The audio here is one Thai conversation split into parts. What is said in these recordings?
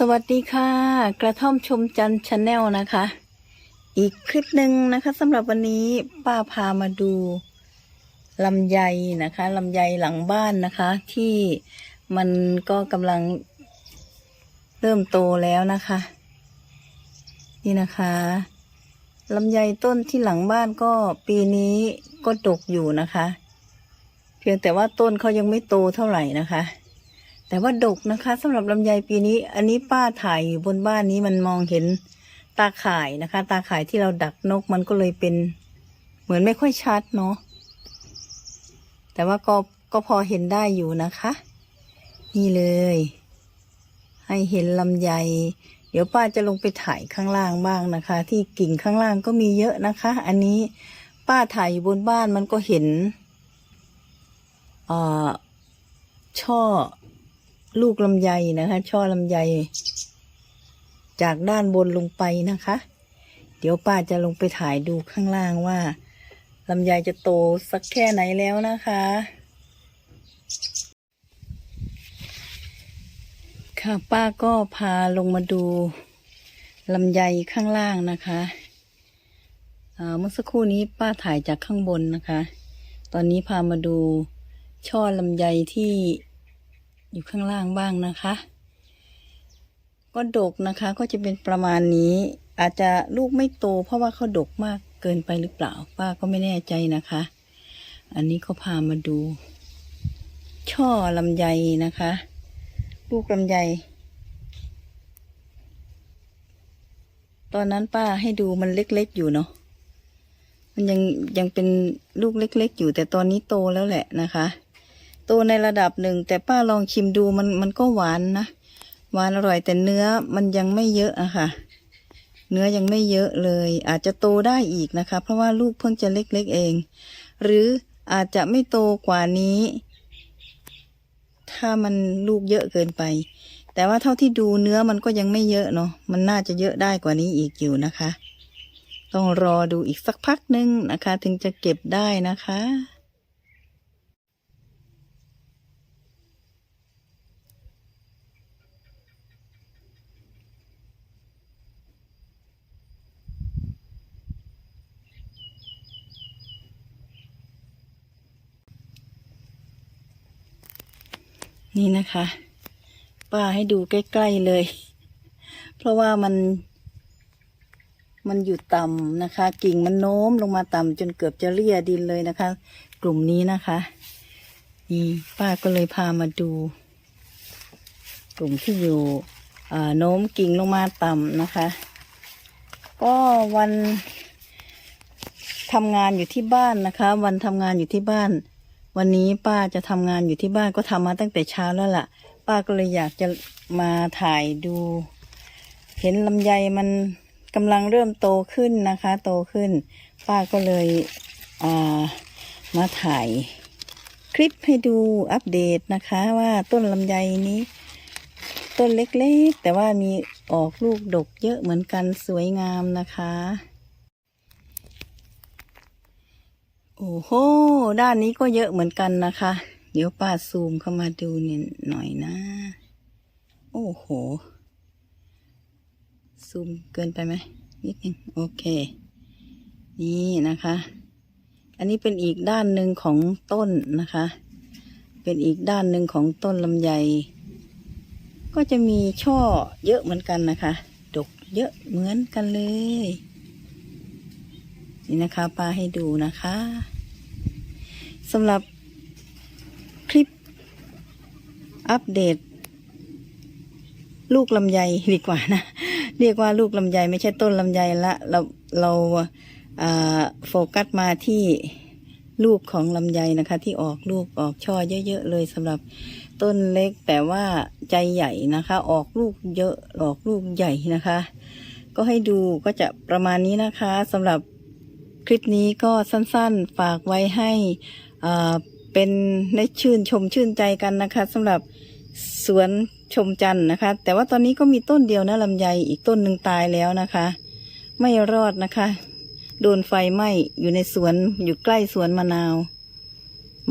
สวัสดีค่ะ กระท่อมชมจันชาแนลนะคะ อีกคลิปหนึ่งนะคะสำหรับวันนี้ป้าพามาดูลำไยนะคะลำไยหลังบ้านนะคะ ที่มันก็กำลังเริ่มโตแล้วนะคะ นี่นะคะลำไยต้นที่หลังบ้านก็ปีนี้ก็ดกอยู่นะคะ เพียงแต่ว่าต้นเขายังไม่โตเท่าไหร่นะคะ แต่ว่าดกนะคะสำหรับลำไยปีนี้ อันนี้ป้าถ่ายอยู่บนบ้านนี้มันมองเห็นตาข่ายนะคะ ตาข่ายที่เราดักนกมันก็เลยเป็น เหมือนไม่ค่อยชัดเนาะแต่ว่าก็ก็พอเห็นได้อยู่นะคะ นี่เลย ให้เห็นลำไย เดี๋ยวป้าจะลงไปถ่ายข้างล่างบ้างนะคะ ที่กิ่งข้างล่างก็มีเยอะนะคะ อันนี้ป้าถ่ายอยู่บนบ้านมันก็เห็น เอ่อ ช่อ ลูกลำไยนะคะ ช่อลำไย จากด้านบนลงไปนะคะ เดี๋ยวป้าจะลงไปถ่ายดูข้างล่างว่าลำไยจะโตสักแค่ไหนแล้วนะคะ ค่ะป้าก็พาลงมาดูลำไยข้างล่างนะคะอ่าเมื่อสักครู่นี้ป้าถ่ายจากข้างบนนะคะ ตอนนี้พามาดูช่อลำไยที่ อยู่ข้างล่างบ้างนะคะ ก็ดกนะคะก็จะเป็นประมาณนี้ อาจจะลูกไม่โต เพราะว่าเขาดกมากเกินไปหรือเปล่าป้าก็ไม่แน่ใจนะคะ อันนี้ก็พามาดู ช่อลำไยนะคะ ลูกลำไยตอนนั้นป้าให้ดูมันเล็กๆอยู่เนาะ มันยังยังเป็นลูกเล็กๆอยู่แต่ตอนนี้โตแล้วแหละนะคะ โตในระดับหนึ่ง แต่ป้าลองชิมดูมันมันก็หวานนะหวานอร่อยแต่เนื้อมันยังไม่เยอะอะค่ะ เนื้อยังไม่เยอะเลย อาจจะโตได้อีกนะคะ เพราะว่าลูกเพิ่งจะเล็กๆเอง หรืออาจจะไม่โตกว่านี้ ถ้ามันลูกเยอะเกินไป แต่ว่าเท่าที่ดูเนื้อมันก็ยังไม่เยอะเนาะมันน่าจะเยอะได้กว่านี้อีกอยู่นะคะ ต้องรอดูอีกสักพักหนึ่งนะคะ ถึงจะเก็บได้นะคะ นี่นะคะ ป้าให้ดูใกล้ๆเลย เพราะว่ามัน มันอยู่ต่ำนะคะ กิ่งมันโน้มลงมาต่ำจนเกือบจะเลี่ยดินเลยนะคะ กลุ่มนี้นะคะ นี่ป้าก็เลยพามาดู กลุ่มที่อยู่โน้มกิ่งลงมาต่ำนะคะ ก็วันทำงานอยู่ที่บ้านนะคะ วันทำงานอยู่ที่บ้าน วันนี้ป้าจะทำงานอยู่ที่บ้านก็ทำมาตั้งแต่เช้าแล้วล่ะ ป้าก็เลยอยากจะมาถ่ายดู เห็นลำไยมันกำลังเริ่มโตขึ้นนะคะ โตขึ้น ป้าก็เลยอ่ามาถ่ายคลิปให้ดูอัปเดตนะคะว่าต้นลำไยนี้ ต้นเล็กๆ แต่ว่ามีออกลูกดกเยอะเหมือนกันสวยงามนะคะ โอ้โห ด้านนี้ก็เยอะเหมือนกันนะคะ เดี๋ยวป้าซูมเข้ามาดูเนี่ยหน่อยนะ โอ้โห ซูมเกินไปไหมนิดนึงโอเค นี่นะคะ อันนี้เป็นอีกด้านหนึ่งของต้นนะคะ เป็นอีกด้านหนึ่งของต้นลำไย ก็จะมีช่อเยอะเหมือนกันนะคะ ดกเยอะเหมือนกันเลยนี่นะคะป้าให้ดูนะคะ สำหรับคลิปอัปเดต ลูกลำไยดีกว่านะ เรียกว่าลูกลำไยไม่ใช่ต้นลำไยละ เราเราโฟกัสมาที่ลูกของลำไยนะคะ ที่ออกลูกออกช่อเยอะๆเลยสำหรับต้นเล็กแต่ว่าใจใหญ่นะคะ ออกลูกเยอะออกลูกใหญ่นะคะ ก็ให้ดูก็จะประมาณนี้นะคะสำหรับ คลิปนี้ก็สั้นๆฝากไว้ให้เป็นได้ชื่นชมชื่นใจกันนะคะสำหรับสวนชมจันทร์นะคะ แต่ว่าตอนนี้ก็มีต้นเดียวนะลำไยอีกต้นหนึ่งตายแล้วนะคะ ไม่รอดนะคะ โดนไฟไหม้อยู่ในสวนอยู่ใกล้สวนมะนาว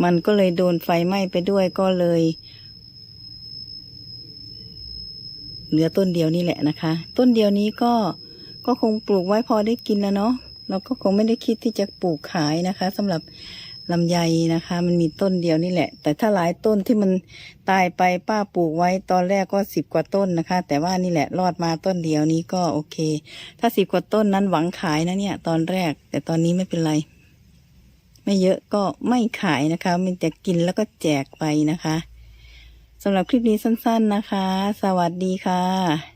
มันก็เลยโดนไฟไหม้ไปด้วยก็เลย เหลือต้นเดียวนี่แหละนะคะ ต้นเดียวนี้ก็ก็คงปลูกไว้พอได้กินแล้วเนาะ เราก็คงไม่ได้คิดที่จะปลูกขายนะคะสำหรับลำไยนะคะ มันมีต้นเดียวนี่แหละ แต่ถ้าหลายต้นที่มันตายไปป้าปลูกไว้ตอนแรกก็สิบกว่าต้นนะคะ แต่ว่านี่แหละรอดมาต้นเดียวนี้ก็โอเค ถ้าสิบกว่าต้นนั้นหวังขายนะเนี่ย ตอนแรก แต่ตอนนี้ไม่เป็นไร ไม่เยอะก็ไม่ขายนะคะ มันจะกินแล้วก็แจกไปนะคะสำหรับคลิปนี้สั้น ๆนะคะ สวัสดีค่ะ